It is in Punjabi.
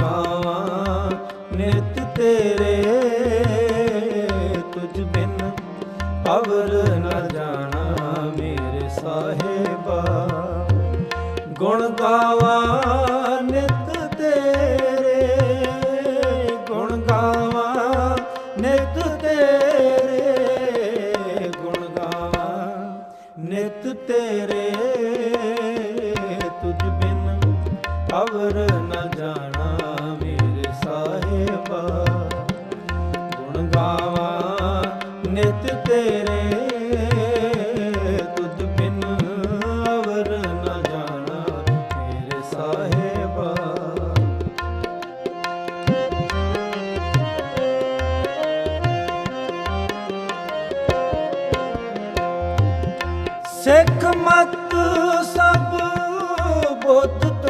ਗਾਵਾਂ ਨਿਤ ਤੇਰੇ ਤੁਝ ਬਿਨ ਅਵਰ ਨ ਜਾਣਾ ਮੇਰੇ ਸਾਹਿਬਾ। ਗੁਣ ਗਾਵਾਂ, ਨਿਤ ਤੇਰੇ, ਗੁਣ ਗਾਵਾਂ, ਨਿਤ ਤੇਰੇ, ਗੁਣ ਗਾਵਾਂ, ਨਿਤ ਤੇਰੇ ਤੁਝ ਬਿਨ ਅਵਰ ਨ ਜਾਣਾ ਤੇਰੇ ਤੁਧ ਬਿਨ ਅਵਰ ਜਾਣਾ ਤੇਰੇ ਸਿੱਖ ਮਤ ਸਭ ਬੁੱਧ